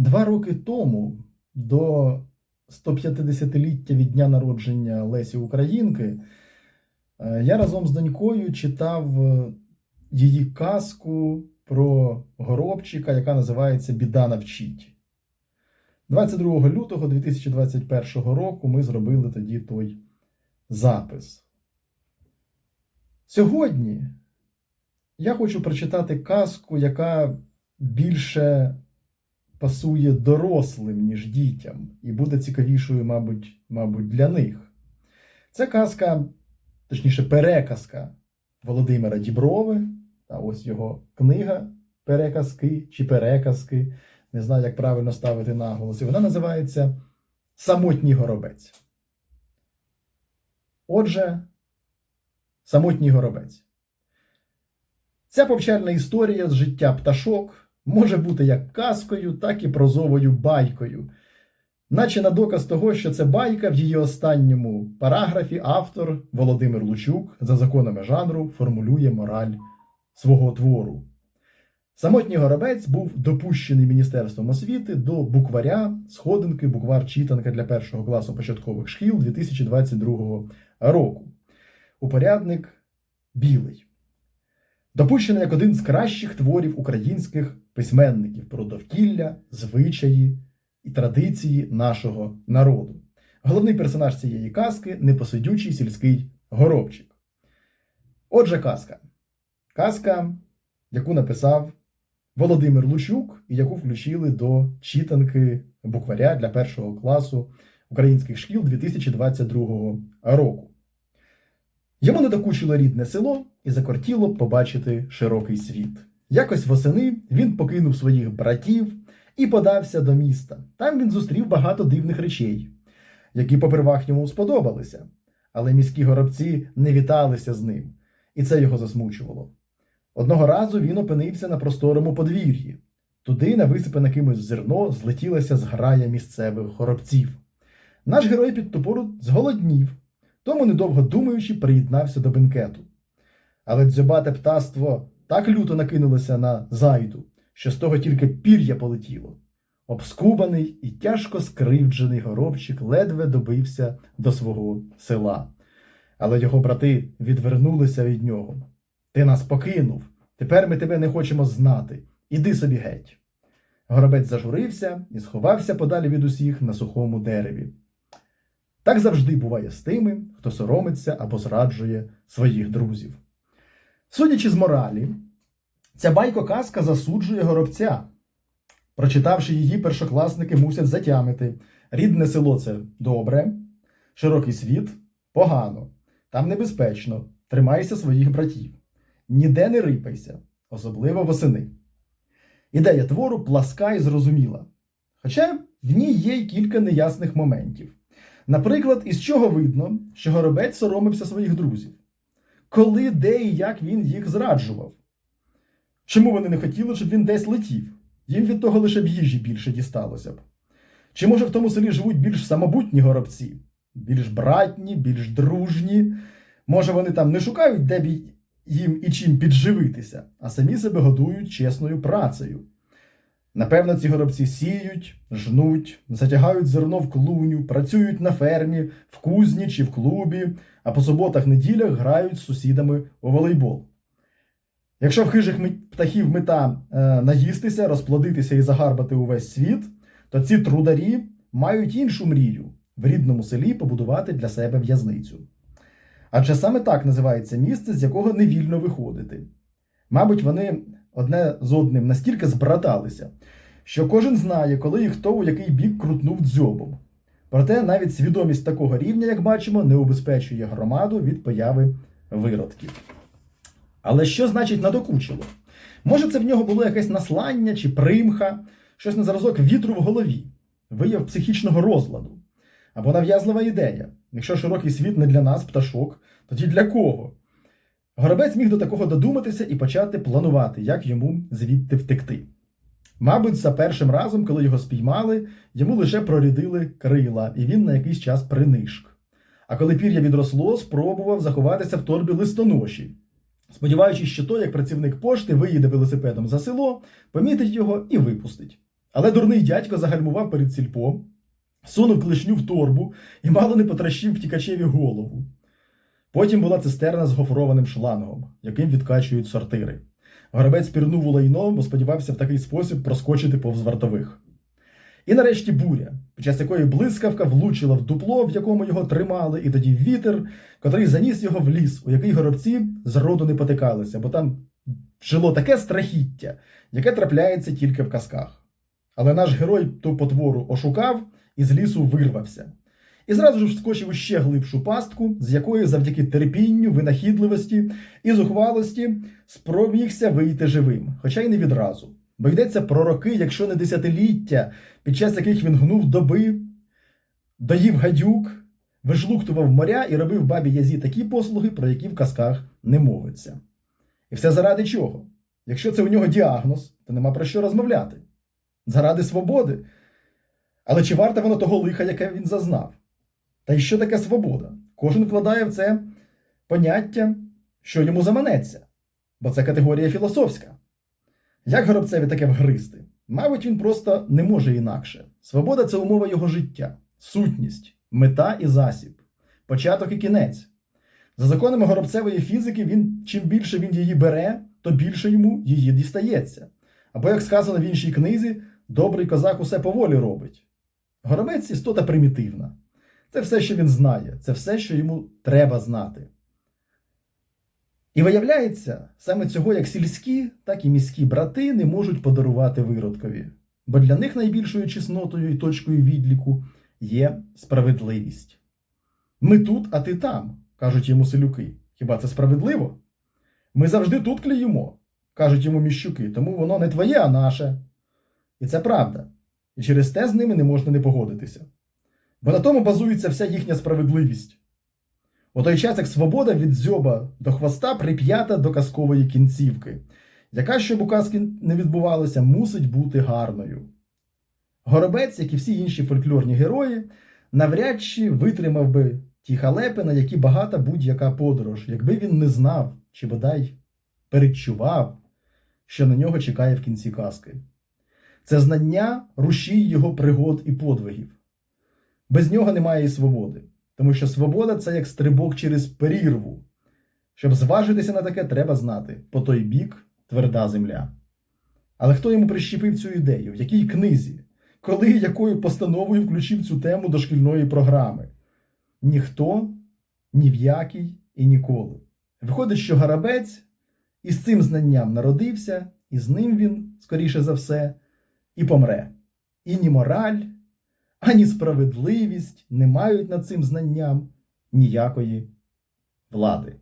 Два роки тому, до 150-ліття від дня народження Лесі Українки, е, я разом з донькою читав е, її казку про горобчика, яка називається Біда навчить. 22 лютого 2021 року ми зробили тоді той запис. Сьогодні я хочу прочитати казку, яка більше пасує дорослим, ніж дітям, і буде цікавішою, мабуть, мабуть, для них. Це казка, точніше, переказка Володимира Діброви, та ось його книга Переказки чи переказки. Не знаю, як правильно ставити наголос. І вона називається Самотній горобець. Отже, Самотній горобець. Ця повчальна історія з життя пташок може бути як казкою, так і прозовою байкою. Наче на доказ того, що це байка в її останньому параграфі автор Володимир Лучук за законами жанру формулює мораль свого твору. Самотній горобець був допущений Міністерством освіти до букваря сходинки буквар читанка для першого класу початкових шкіл 2022 року. Упорядник білий. Допущений як один з кращих творів українських письменників про довкілля, звичаї і традиції нашого народу. Головний персонаж цієї казки непосидючий сільський горобчик. Отже, казка. Казка, яку написав Володимир Лучук, і яку включили до читанки букваря для першого класу українських шкіл 2022 року. Йому не докучило рідне село і закортіло побачити широкий світ. Якось восени він покинув своїх братів і подався до міста. Там він зустрів багато дивних речей, які попервах йому сподобалися, але міські горобці не віталися з ним, і це його засмучувало. Одного разу він опинився на просторому подвір'ї. Туди, на висипане кимось зерно, злетілася зграя місцевих горобців. Наш герой під топору зголоднів, тому, недовго думаючи, приєднався до бенкету. Але дзьобате птаство так люто накинулося на зайду, що з того тільки пір'я полетіло. Обскубаний і тяжко скривджений горобчик ледве добився до свого села. Але його брати відвернулися від нього. Ти нас покинув. Тепер ми тебе не хочемо знати. Іди собі геть. Горобець зажурився і сховався подалі від усіх на сухому дереві. Так завжди буває з тими, хто соромиться або зраджує своїх друзів. Судячи з моралі, ця байко-казка засуджує горобця. Прочитавши її, першокласники мусять затямити. Рідне село це добре, широкий світ погано, там небезпечно, тримайся своїх братів. Ніде не рипайся, особливо восени. Ідея твору пласка і зрозуміла. Хоча в ній є й кілька неясних моментів. Наприклад, із чого видно, що горобець соромився своїх друзів, коли, де і як він їх зраджував. Чому вони не хотіли, щоб він десь летів? Їм від того лише б їжі більше дісталося б. Чи може в тому селі живуть більш самобутні горобці, більш братні, більш дружні? Може, вони там не шукають, де б їм і чим підживитися, а самі себе годують чесною працею. Напевно, ці горобці сіють, жнуть, затягають зерно в клуню, працюють на фермі, в кузні чи в клубі, а по суботах-неділях грають з сусідами у волейбол. Якщо в хижих птахів мета е, наїстися, розплодитися і загарбати увесь світ, то ці трударі мають іншу мрію в рідному селі побудувати для себе в'язницю. Адже саме так називається місце, з якого не вільно виходити. Мабуть, вони одне з одним настільки збраталися, що кожен знає, коли і хто у який бік крутнув дзьобом. Проте навіть свідомість такого рівня, як бачимо, не убезпечує громаду від появи виродків. Але що значить надокучило? Може, це в нього було якесь наслання чи примха, щось на зразок вітру в голові, вияв психічного розладу або нав'язлива ідея. Якщо широкий світ не для нас, пташок, тоді для кого? Горобець міг до такого додуматися і почати планувати, як йому звідти втекти. Мабуть, за першим разом, коли його спіймали, йому лише прорядили крила, і він на якийсь час принишк. А коли пір'я відросло, спробував заховатися в торбі листоноші, сподіваючись, що той, як працівник пошти, виїде велосипедом за село, помітить його і випустить. Але дурний дядько загальмував перед сільпо, сунув клешню в торбу і мало не потрощив втікачеві голову. Потім була цистерна з гофрованим шлангом, яким відкачують сортири. Горобець пірнув у лайно, бо сподівався в такий спосіб проскочити повз вартових. І нарешті буря, під час якої блискавка влучила в дупло, в якому його тримали, і тоді вітер, котрий заніс його в ліс, у який горобці зроду не потикалися, бо там жило таке страхіття, яке трапляється тільки в казках. Але наш герой ту потвору ошукав і з лісу вирвався. І зразу ж вскочив у ще глибшу пастку, з якої завдяки терпінню, винахідливості і зухвалості спромігся вийти живим, хоча й не відразу. Бо йдеться про роки, якщо не десятиліття, під час яких він гнув доби, доїв гадюк, вижлуктував моря і робив бабі Язі такі послуги, про які в казках не мовиться. І все заради чого? Якщо це у нього діагноз, то нема про що розмовляти. Заради свободи. Але чи варте воно того лиха, яке він зазнав? Та й що таке свобода? Кожен вкладає в це поняття, що йому заманеться, бо це категорія філософська. Як горобцеві таке вгризти? Мабуть, він просто не може інакше. Свобода це умова його життя, сутність, мета і засіб, початок і кінець. За законами горобцевої фізики, він, чим більше він її бере, то більше йому її дістається. Або, як сказано в іншій книзі, добрий козак усе поволі робить. Горобець істота примітивна. Це все, що він знає, це все, що йому треба знати. І виявляється, саме цього як сільські, так і міські брати не можуть подарувати виродкові, бо для них найбільшою чеснотою і точкою відліку є справедливість. Ми тут, а ти там, кажуть йому селюки. Хіба це справедливо? Ми завжди тут клюємо, кажуть йому міщуки, тому воно не твоє, а наше. І це правда. І через те з ними не можна не погодитися. Бо на тому базується вся їхня справедливість. У той час як свобода від дзьоба до хвоста прип'ята до казкової кінцівки, яка, щоб у казки не відбувалося, мусить бути гарною. Горобець, як і всі інші фольклорні герої, навряд чи витримав би ті халепи, на які багата будь-яка подорож, якби він не знав чи бодай передчував, що на нього чекає в кінці казки. Це знання рушій його пригод і подвигів. Без нього немає і свободи. Тому що свобода це як стрибок через перірву. Щоб зважитися на таке, треба знати по той бік тверда земля. Але хто йому прищепив цю ідею? В якій книзі? Коли якою постановою включив цю тему до шкільної програми? Ніхто, ні в якій і ніколи. Виходить, що Гарабець із цим знанням народився, і з ним він, скоріше за все, і помре. І ні мораль, ані справедливість не мають над цим знанням ніякої влади.